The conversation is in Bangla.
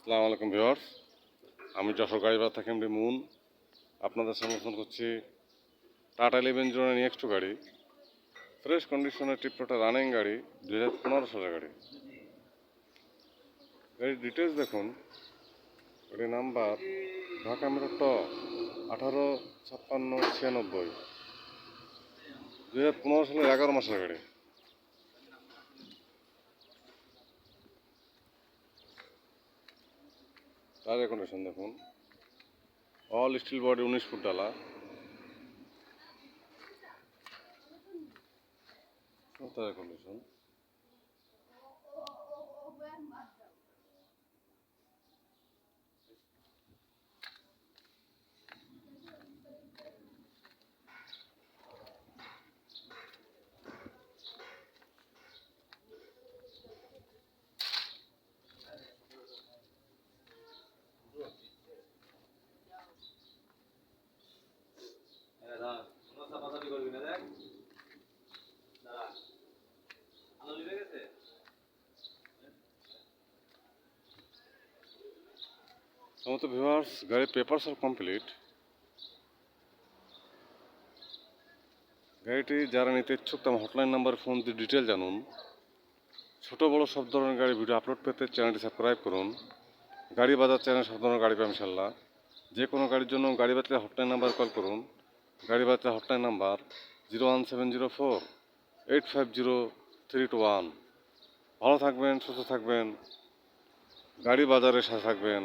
আসসালামু আলাইকুম ভিউয়ার্স। আমি যশোর গাড়িবাজার থেকে এমডি মুন। আপনাদের সমর্থন করছি Tata eleven zero nine X গাড়ি। ফ্রেশ কন্ডিশনের টিপটোটা রানিং গাড়ি, দুই হাজার পনেরো সালের গাড়ি। গাড়ির ডিটেলস দেখুন। গাড়ির নাম্বার, ঢাকা মেট্রো ট আঠারো ছাপ্পান্ন ছিয়ানব্বই। দুই হাজার পনেরো সালের এগারো মাসের গাড়ি। টায়ার কন্ডিশন দেখুন। অল স্টিল বডি উনিশ ফুট ডালা। টায়ার কন্ডিশন সমস্ত ভিউয়ার্স গাড়ির পেপারস আর কমপ্লিট গাড়িটি যারা নিতে ইচ্ছুক তার হটলাইন নাম্বার ফোন দিয়ে ডিটেল জানুন। ছোট বড় সব ধরনের গাড়ি ভিডিও আপলোড পেতে চ্যানেলটি সাবস্ক্রাইব করুন। গাড়ি বাজার চ্যানেল সব ধরনের গাড়ি পাবেন ইনশাল্লাহ যে কোনো গাড়ির জন্য গাড়ি বাতলে হটলাইন নাম্বার কল করুন। গাড়ি বাতলে hotline number zero one seven zero four eight five zero three two one ভালো থাকবেন, সুস্থ থাকবেন। গাড়ি বাজারের সাথে থাকবেন।